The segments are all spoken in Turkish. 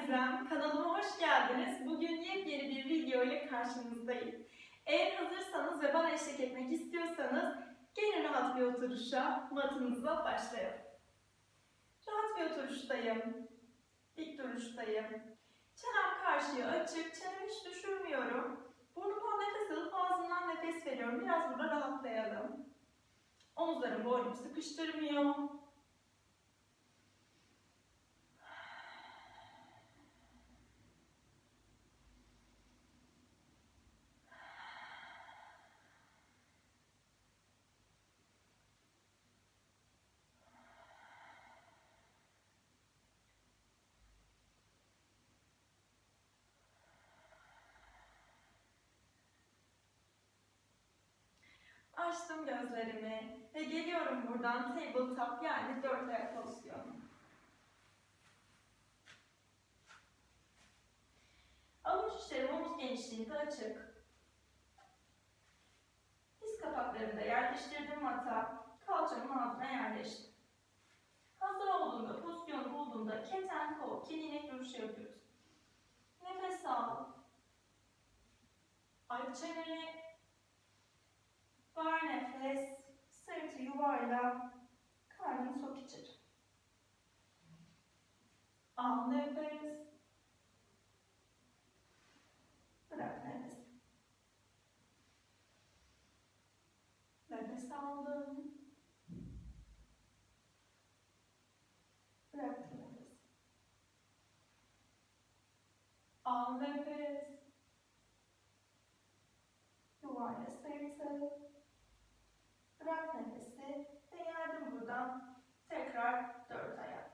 Gizem. Kanalıma hoş geldiniz. Bugün yepyeni bir video ile karşınızdayım. Eğer hazırsanız ve bana eşlik etmek istiyorsanız gelin rahat bir oturuşa matınızla başlayalım. Rahat bir oturuştayım. Dik duruştayım. Çenem karşıya açık. Çenemi hiç düşürmüyorum. Burnumdan nefes alıp ağzımdan nefes veriyorum. Biraz burada rahatlayalım. Omuzlarım boynumu sıkıştırmıyor. Açtım gözlerimi ve geliyorum buradan tabletop yani dört ayak pozisyonu. Avuç içlerim omuz genişliğinde açık. Diz kapaklarını da yerleştirdim mata, kalçamın altına yerleştim. Hazır olduğunda, pozisyonu bulduğunda keten kol, kilinek duruşu yapıyoruz. Nefes al. Aç çeneni, Var nefes, sırtı yuvarla, karnını sok içeri. Al nefes. Bırak nefes. Nefes aldım. Bıraktım nefes. Al nefes. Yuvarla sırtı. Bırak nefesi ve geldim buradan tekrar dört ayak.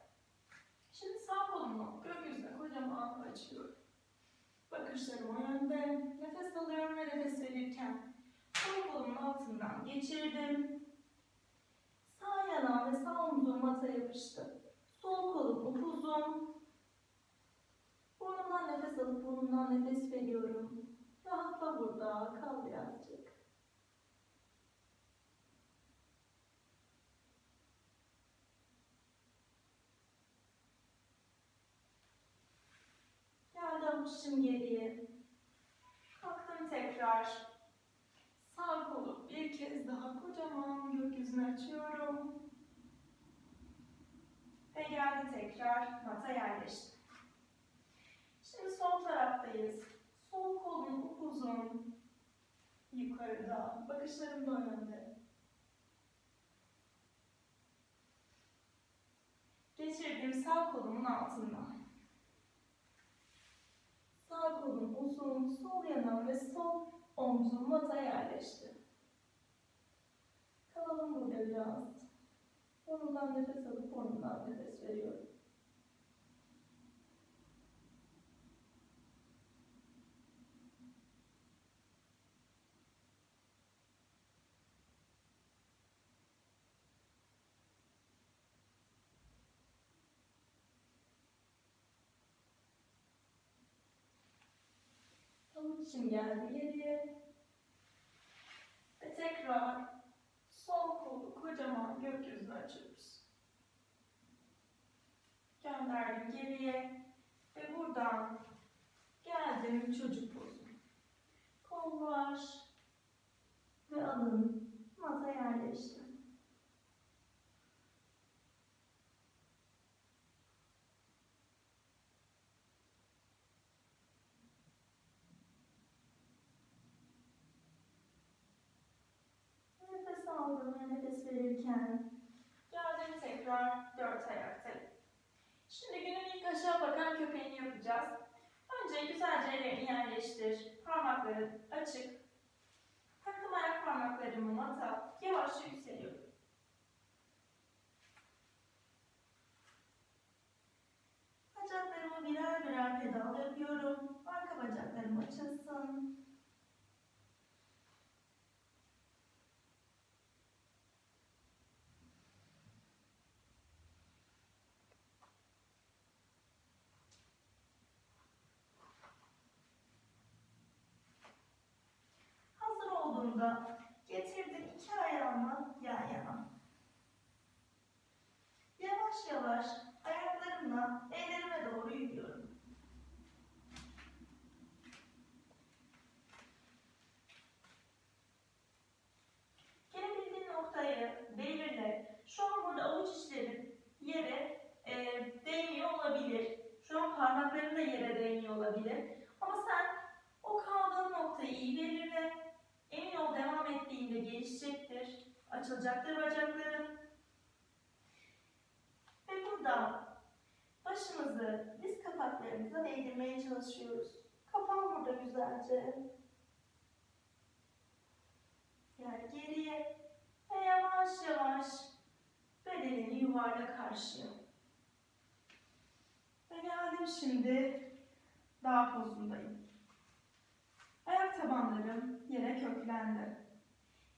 Şimdi sağ kolumu gökyüzüne kocaman açıyorum. Bakışlarım o yönde. Nefes alıyorum ve nefes verirken sol kolumun altından geçirdim. Sağ yanağım ve sağ omzum mata yapıştı. Sol kolum upuzun. Burnumdan nefes alıp burnumdan nefes veriyorum. Rahatla burada, kal birazcık. Avuçum geriye. Kalktım tekrar. Sağ kolu bir kez daha kocaman gökyüzüne açıyorum. Ve geldi tekrar mata yerleşti. Şimdi sol taraftayız. Sol kolum upuzun. Yukarıda. Bakışlarım da o yönde. Geçirdiğim sağ kolumun altından. Sağ kolum uzun, sol yanağım ve sol omzum mata yerleşti. Kalalım burada biraz. Burnumdan nefes alıp burnumdan nefes veriyorum. Avuç için geldi geriye. Ve tekrar sol kolu kocaman gökyüzüne açıyoruz. Gönderdim geriye. Ve buradan geldim çocuk pozu. Kollar ve alın mata yerleşti. Nefes aldım ve verirken geldim tekrar dört ayaktayım. Şimdi günün ilk aşağı bakan köpeğini yapacağız. Önce güzelce ellerini yerleştir. Parmakları açık. Takım ayak parmaklarımı mata yavaşça yükseliyorum. Bacaklarımı birer birer pedal yapıyorum. Arka bacaklarım açılsın. Hazır olduğunda getirdim iki ayağımı yan yana. Yavaş yavaş ayaklarımla ellerime doğru yürüyorum. parmakların da yere değmiyor olabilir. Ama sen o kaldığın noktayı iyi belirle. Emin ol devam ettiğinde gelişecektir. Açılacaktır bacakların. Ve burada başımızı diz kapaklarımıza değdirmeye çalışıyoruz. Kafam burada güzelce. Gel geriye ve yavaş yavaş bedenini yuvarla karşıya. Ve geldim şimdi dağ pozundayım. Ayak tabanlarım yere köklendi.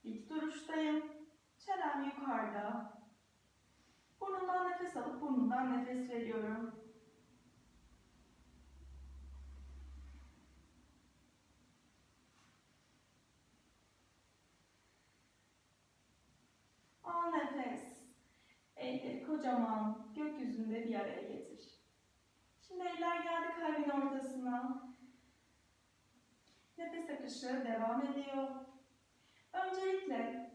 Dik duruştayım. Çenem yukarıda. Burnumdan nefes burnumdan nefes veriyorum. Al nefes. Elleri kocaman gökyüzünde bir araya getir. Şimdi eller geldi kalbin ortasına. Nefes akışı devam ediyor. Öncelikle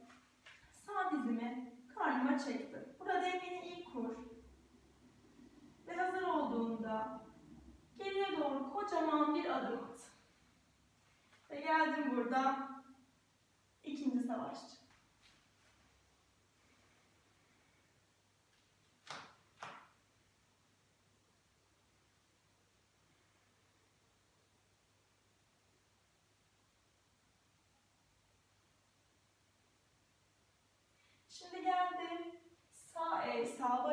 sağ dizimi karnıma çektim. Burada dengeni iyi kur. Ve hazır olduğunda geriye doğru kocaman bir adım at. Ve geldim burada ikinci savaşçı. Şimdi geldim. Sağ el, sağ kol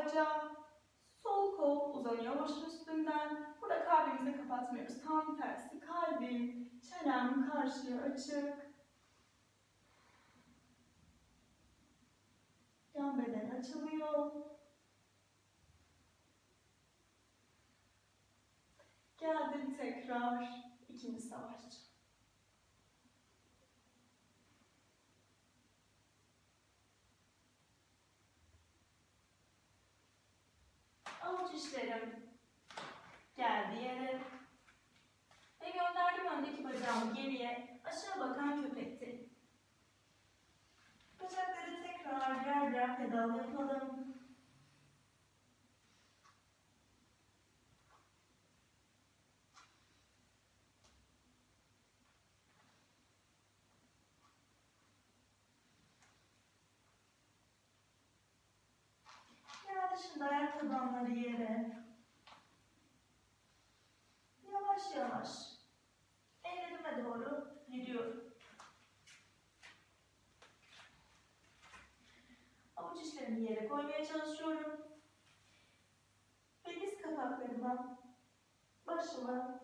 uzanıyor başın üstünden. Burada kalbimizi kapatmıyoruz. Tam tersi kalbim, çenem karşıya açık. Yan beden açılıyor. Geldim tekrar ikinci savaşçı. İşlerim geldi yere. Ve gönderdim öndeki bacağımı geriye. Aşağı bakan köpekti. Bacakları tekrar birer birer pedal yapalım. Şimdi ayak tabanları yere. Yavaş yavaş ellerime doğru gidiyorum. Avuç içlerimi yere koymaya çalışıyorum. Ve diz kapaklarıma başımı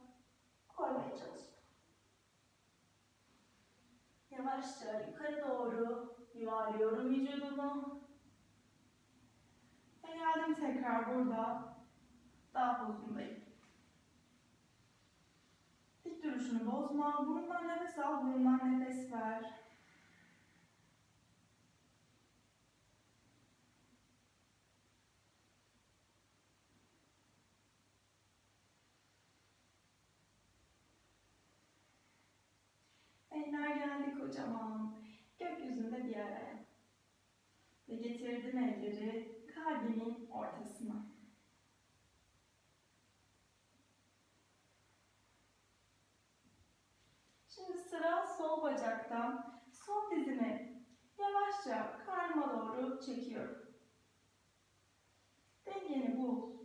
koymaya çalışıyorum. Yavaşça yukarı doğru yuvarlıyorum vücudumu. Ve geldim tekrar burada dağ pozundayım. Dik duruşunu bozma. Burundan nefes al, burundan nefes ver. Eller geldi kocaman. Gökyüzünde bir araya. Ve getirdim elleri kalbimin ortasına. Şimdi sıra sol bacaktan. Sol dizimi yavaşça karnıma doğru çekiyorum. Dengeni bul.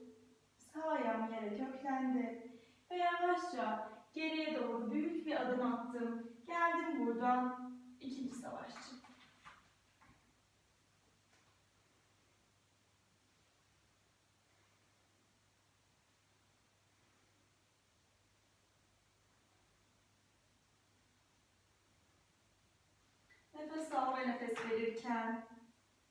Sağ ayağım yere köklendi. Ve yavaşça geriye doğru büyük bir adım attım. Geldim buradan ikinci savaşçı. Nefes al ve nefes verirken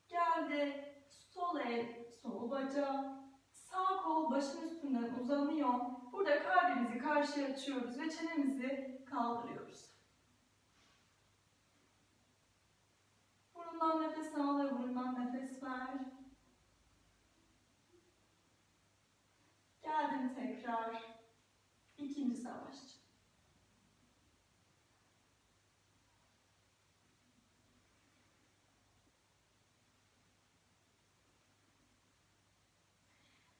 geldi sol el, sol bacak, sağ kol başın üstünden uzanıyor. Burada kalbimizi karşıya açıyoruz ve çenemizi kaldırıyoruz. Burundan nefes al ve burundan nefes ver. Geldim tekrar. İkinci savaşçı.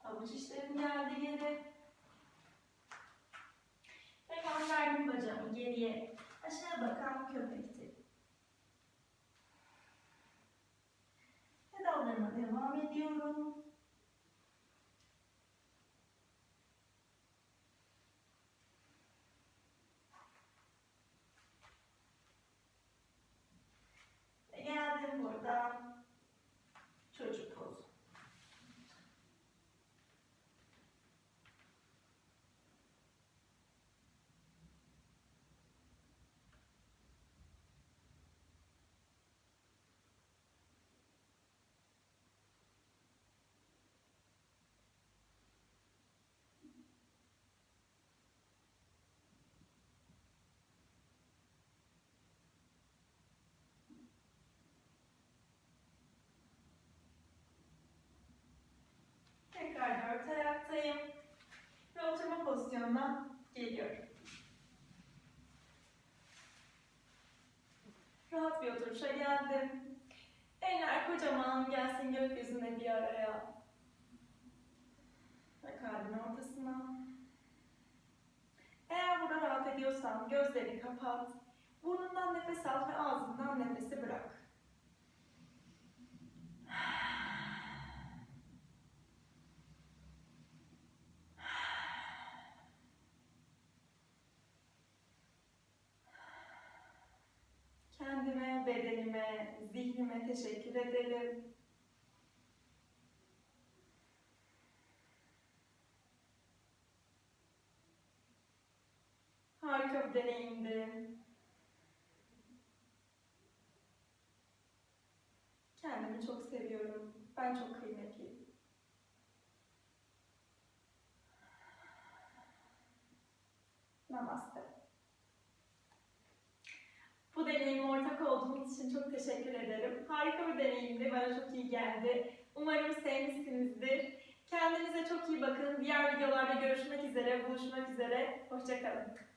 Avuç işlerim geldi yere. Çıkardım bacağımı geriye. Aşağı bakan köpekti. Pedallarıma devam ediyorum. Ve geldim burada çocuk pozu. Tekrar dört ayaktayım. Ve pozisyonuna geliyorum. Rahat bir oturuşa geldim. Eller kocaman gelsin gökyüzüne bir araya. Ve kalbin ortasına. Eğer burada rahat ediyorsan gözlerini kapat. Burnundan nefes al ve ağzından nefesi bırak. Zihnime teşekkür ederim. Harika bir deneyimdi. Kendimi çok seviyorum. Ben çok kıymetliyim. İçin çok teşekkür ederim. Harika bir deneyimdi. Bana çok iyi geldi. Umarım sevmişsinizdir. Kendinize çok iyi bakın. Diğer videolarda görüşmek üzere, buluşmak üzere. Hoşçakalın.